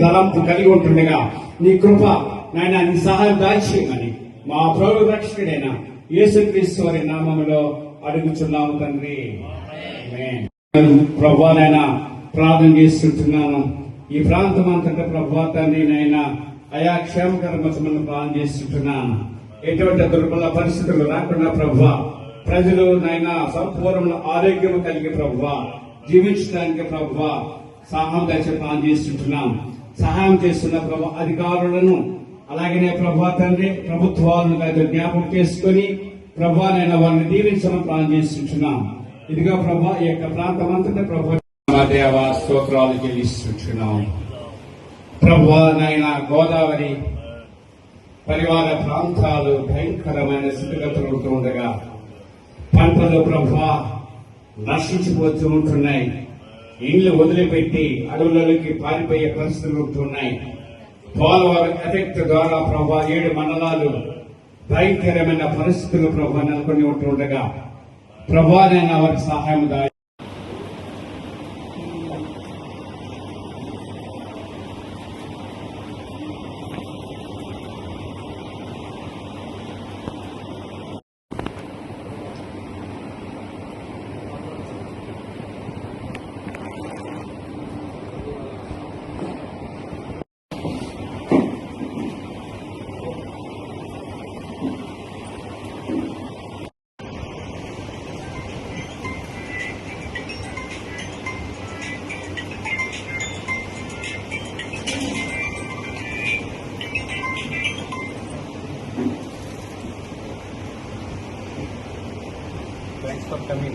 తలంపు కలిగి ఉంటుండగా నీ కృప నాయన నీ సహాయం దాచేయమని మా ప్రభు రక్షకుడైన యేసుక్రీస్తు వారి నామంలో అడుగుచున్నాము తండ్రి. ప్రభు నాయన ప్రార్థన చేస్తుంటున్నాను ఈ ప్రాంతం అంతటా ప్రభాతాన్ని నేను నాయన అయా క్షేమకరమతమని ప్రార్థన చేస్తుంటున్నాను ఎటువంటి దుర్బల పరిస్థితులు రాకుండా ప్రభా ప్రజలు నైనా సంపూర్ణ ఆరోగ్యం కలిగి ప్రభా జీవించడానికి ప్రభా సహాయం దశ ప్రార్థన చేస్తుంటున్నాం సహాయం చేస్తున్న ప్రభా అధికారులను అలాగనే ప్రభా తండ్రి ప్రభుత్వాలను అయితే జ్ఞాపకం చేసుకొని ప్రభా నేను వారిని దీవించమని ప్రార్థన చేస్తుంటున్నాం ఇదిగా ప్రభా ఈ యొక్క ప్రాంతం అంతటా ప్రభా మా దేవ స్తోత్రాలు చెల్లిస్తుంటున్నాం ప్రభా నాయన గోదావరి పరివార ప్రాంతాలు భయంకరమైన స్థితిగతులు ఉండగా పంటలు ప్రభా నశించిపోతూ ఉంటున్నాయి. ఇండ్లు వదిలిపెట్టి అడవులలోకి పారిపోయే పరిస్థితులు ఉంటున్నాయి పోలవరం ఎఫెక్ట్ ద్వారా ప్రభా ఏడు మండలాలు భయంకరమైన పరిస్థితులు ప్రభా నెలకొని ఉంటుండగా ప్రభానైనా వారికి సహాయం Thanks for. Okay.